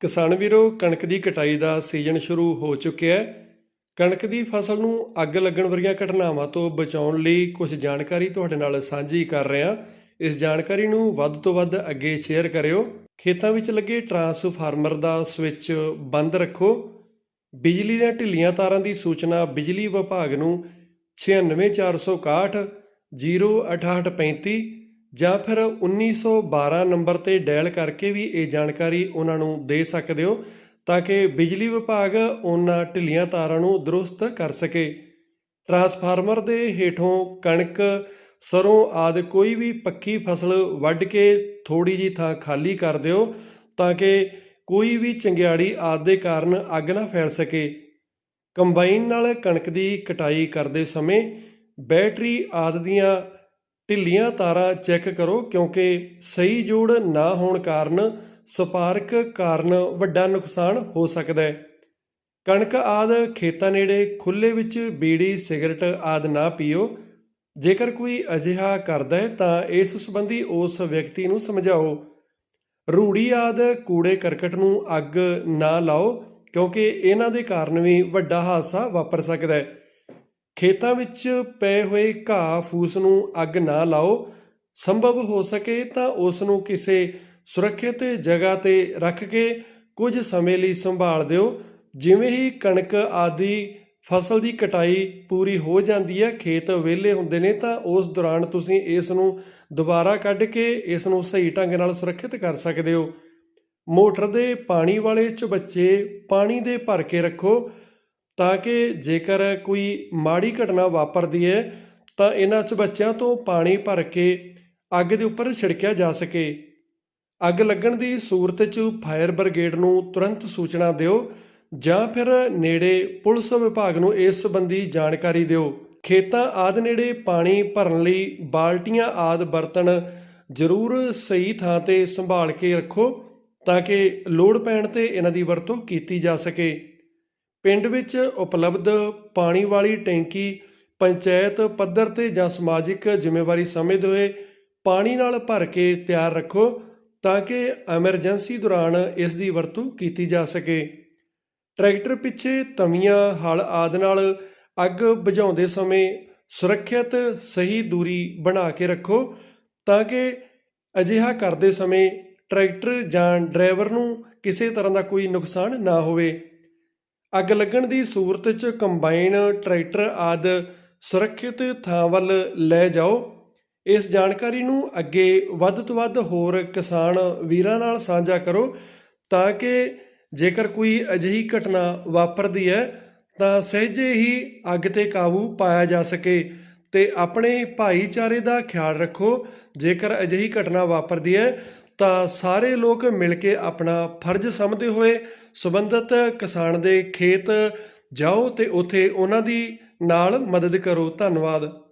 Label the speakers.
Speaker 1: ਕਿਸਾਨ ਵੀਰੋ, ਕਣਕ ਦੀ ਕਟਾਈ ਦਾ ਸੀਜ਼ਨ ਸ਼ੁਰੂ ਹੋ ਚੁੱਕਿਆ ਹੈ। ਕਣਕ ਦੀ ਫਸਲ ਨੂੰ ਅੱਗ ਲੱਗਣ ਵਰਗੀਆਂ ਘਟਨਾਵਾਂ ਤੋਂ ਬਚਾਉਣ ਲਈ ਕੁਝ ਜਾਣਕਾਰੀ ਤੁਹਾਡੇ ਨਾਲ ਸਾਂਝੀ ਕਰ ਰਹੇ ਹਾਂ। ਇਸ ਜਾਣਕਾਰੀ ਨੂੰ ਵੱਧ ਤੋਂ ਵੱਧ ਅੱਗੇ ਸ਼ੇਅਰ ਕਰਿਓ। ਖੇਤਾਂ ਵਿੱਚ ਲੱਗੇ ਟਰਾਂਸਫਾਰਮਰ ਦਾ ਸਵਿੱਚ ਬੰਦ ਰੱਖੋ। ਬਿਜਲੀ ਦੀਆਂ ਢਿੱਲੀਆਂ ਤਾਰਾਂ ਦੀ ਸੂਚਨਾ ਬਿਜਲੀ ਵਿਭਾਗ ਨੂੰ 96461 06835 ਜਾਂ ਫਿਰ 1912 ਨੰਬਰ ਤੇ ਡਾਇਲ ਕਰਕੇ ਵੀ ਇਹ ਜਾਣਕਾਰੀ ਉਹਨਾਂ ਨੂੰ ਦੇ ਸਕਦੇ ਹੋ ਤਾਂ ਕਿ ਬਿਜਲੀ ਵਿਭਾਗ ਉਹਨਾਂ ਢਿੱਲੀਆਂ ਤਾਰਾਂ ਨੂੰ ਦਰੁਸਤ ਕਰ ਸਕੇ। ਟਰਾਂਸਫਾਰਮਰ ਦੇ ਹੇਠੋਂ ਕਣਕ, ਸਰੋਂ ਆਦਿ ਕੋਈ ਵੀ ਪੱਕੀ ਫਸਲ ਵੱਢ ਕੇ ਥੋੜੀ ਜੀ ਥਾਂ ਖਾਲੀ ਕਰ ਦਿਓ ਤਾਂ ਕਿ ਕੋਈ ਵੀ ਚੰਗਿਆੜੀ ਆਦਿ ਦੇ ਕਾਰਨ ਅੱਗ ਨਾ ਫੈਲ ਸਕੇ। ਕੰਬਾਈਨ ਨਾਲ ਕਣਕ ਦੀ ਕਟਾਈ ਕਰਦੇ ਸਮੇਂ ਬੈਟਰੀ ਆਦਿ ਦੀਆਂ ਢਿੱਲੀਆਂ ਤਾਰਾਂ ਚੈੱਕ ਕਰੋ ਕਿਉਂਕਿ ਸਹੀ ਜੋੜ ਨਾ ਹੋਣ ਕਾਰਨ ਸਪਾਰਕ ਕਾਰਨ ਵੱਡਾ ਨੁਕਸਾਨ ਹੋ ਸਕਦਾ ਹੈ। ਕਣਕ ਆਦ ਖੇਤਾਂ ਨੇੜੇ ਖੁੱਲੇ ਵਿੱਚ ਬੀੜੀ, ਸਿਗਰਟ ਆਦ ਨਾ ਪੀਓ। ਜੇਕਰ ਕੋਈ ਅਜਿਹਾ ਕਰਦਾ ਹੈ ਤਾਂ ਇਸ ਸੰਬੰਧੀ ਉਸ ਵਿਅਕਤੀ ਨੂੰ ਸਮਝਾਓ। ਰੂੜੀ ਆਦ ਕੂੜੇ ਕਰਕਟ ਨੂੰ ਅੱਗ ਨਾ ਲਾਓ ਕਿਉਂਕਿ ਇਹਨਾਂ ਦੇ ਕਾਰਨ ਵੀ ਵੱਡਾ ਹਾਦਸਾ ਵਾਪਰ ਸਕਦਾ ਹੈ। ਖੇਤਾਂ ਵਿੱਚ ਪਏ ਹੋਏ ਘਾਹ ਫੂਸ ਨੂੰ ਅੱਗ ਨਾ ਲਾਓ। ਸੰਭਵ ਹੋ ਸਕੇ ਤਾਂ ਉਸ ਨੂੰ ਕਿਸੇ ਸੁਰੱਖਿਅਤ ਜਗ੍ਹਾ ਤੇ ਰੱਖ ਕੇ ਕੁਝ ਸਮੇਂ ਲਈ ਸੰਭਾਲ ਦਿਓ। ਜਿਵੇਂ ਹੀ ਕਣਕ ਆਦਿ ਫਸਲ ਦੀ ਕਟਾਈ ਪੂਰੀ ਹੋ ਜਾਂਦੀ ਹੈ, ਖੇਤ ਵਿਹਲੇ ਹੁੰਦੇ ਨੇ ਤਾਂ ਉਸ ਦੌਰਾਨ ਤੁਸੀਂ ਇਸ ਨੂੰ ਦੁਬਾਰਾ ਕੱਢ ਕੇ ਇਸ ਨੂੰ ਸਹੀ ਢੰਗ ਨਾਲ ਸੁਰੱਖਿਅਤ ਕਰ ਸਕਦੇ ਹੋ। ਮੋਟਰ ਦੇ ਪਾਣੀ ਵਾਲੇ ਚੁਬੱਚੇ ਪਾਣੀ ਦੇ ਭਰ ਕੇ ਰੱਖੋ। ਤਾਂ ਕਿ ਜੇਕਰ ਕੋਈ ਮਾੜੀ ਘਟਨਾ ਵਾਪਰਦੀ ਹੈ, ਤਾਂ ਇਹਨਾਂ 'ਚ ਬੱਚਿਆਂ ਤੋਂ ਪਾਣੀ ਭਰ ਕੇ ਅੱਗ ਦੇ ਉੱਪਰ ਛਿੜਕਿਆ ਜਾ ਸਕੇ। ਅੱਗ ਲੱਗਣ ਦੀ ਸੂਰਤ 'ਚ ਫਾਇਰ ਬ੍ਰਿਗੇਡ ਨੂੰ ਤੁਰੰਤ ਸੂਚਨਾ ਦਿਓ ਜਾਂ ਫਿਰ ਨੇੜੇ ਪੁਲਿਸ ਵਿਭਾਗ ਨੂੰ ਇਸ ਸੰਬੰਧੀ ਜਾਣਕਾਰੀ ਦਿਓ। ਖੇਤਾਂ ਆਦਿ ਨੇੜੇ ਪਾਣੀ ਭਰਨ ਲਈ ਬਾਲਟੀਆਂ ਆਦਿ ਬਰਤਨ ਜ਼ਰੂਰ ਸਹੀ ਥਾਂ ਤੇ ਸੰਭਾਲ ਕੇ ਰੱਖੋ ਤਾਂ ਕਿ ਲੋੜ ਪੈਣ ਤੇ ਇਹਨਾਂ ਦੀ ਵਰਤੋਂ ਕੀਤੀ ਜਾ ਸਕੇ। ਪਿੰਡ ਵਿੱਚ ਉਪਲਬਧ ਪਾਣੀ ਵਾਲੀ ਟੈਂਕੀ, ਪੰਚਾਇਤ, ਪੱਧਰ ਤੇ ਜਾਂ ਸਮਾਜਿਕ ਜ਼ਿੰਮੇਵਾਰੀ ਸਮਝਦੇ ਹੋਏ ਪਾਣੀ ਨਾਲ ਭਰ ਕੇ ਤਿਆਰ ਰੱਖੋ ਤਾਂ ਕਿ ਐਮਰਜੈਂਸੀ ਦੌਰਾਨ ਇਸ ਦੀ ਵਰਤੋਂ ਕੀਤੀ ਜਾ ਸਕੇ। ਟਰੈਕਟਰ ਪਿੱਛੇ ਤਵੀਆਂ, ਹਲ ਆਦਿ ਨਾਲ ਅੱਗ ਬੁਝਾਉਂਦੇ ਸਮੇਂ ਸੁਰੱਖਿਅਤ ਸਹੀ ਦੂਰੀ ਬਣਾ ਕੇ ਰੱਖੋ ਤਾਂ ਕਿ ਅਜਿਹਾ ਕਰਦੇ ਸਮੇਂ ਟਰੈਕਟਰ ਜਾਂ ਡਰਾਈਵਰ ਨੂੰ ਕਿਸੇ ਤਰ੍ਹਾਂ ਦਾ ਕੋਈ ਨੁਕਸਾਨ ਨਾ ਹੋਵੇ। ਅੱਗ ਲੱਗਣ ਦੀ ਸੂਰਤ 'ਚ ਕੰਬਾਈਨ, ਟਰੈਕਟਰ ਆਦਿ ਸੁਰੱਖਿਅਤ ਥਾਂ ਵੱਲ ਲੈ ਜਾਓ। ਇਸ ਜਾਣਕਾਰੀ ਨੂੰ ਅੱਗੇ ਵੱਧ ਤੋਂ ਵੱਧ ਹੋਰ ਕਿਸਾਨ ਵੀਰਾਂ ਨਾਲ ਸਾਂਝਾ ਕਰੋ ਤਾਂ ਕਿ ਜੇਕਰ ਕੋਈ ਅਜਿਹੀ ਘਟਨਾ ਵਾਪਰਦੀ ਹੈ ਤਾਂ ਸਹਿਜੇ ਹੀ ਅੱਗ ਤੇ ਕਾਬੂ ਪਾਇਆ ਜਾ ਸਕੇ। ਤੇ ਆਪਣੇ ਭਾਈਚਾਰੇ ਦਾ ਖਿਆਲ ਰੱਖੋ। ਜੇਕਰ ਅਜਿਹੀ ਘਟਨਾ ਵਾਪਰਦੀ ਹੈ, ਤਾਂ ਸਾਰੇ ਲੋਕ ਮਿਲ ਕੇ ਆਪਣਾ ਫਰਜ਼ ਸਮਝਦੇ ਹੋਏ ਸਬੰਧਤ ਕਿਸਾਨ ਦੇ ਖੇਤ ਜਾਓ ਤੇ ਉੱਥੇ ਉਹਨਾਂ ਦੀ ਨਾਲ ਮਦਦ ਕਰੋ। ਧੰਨਵਾਦ।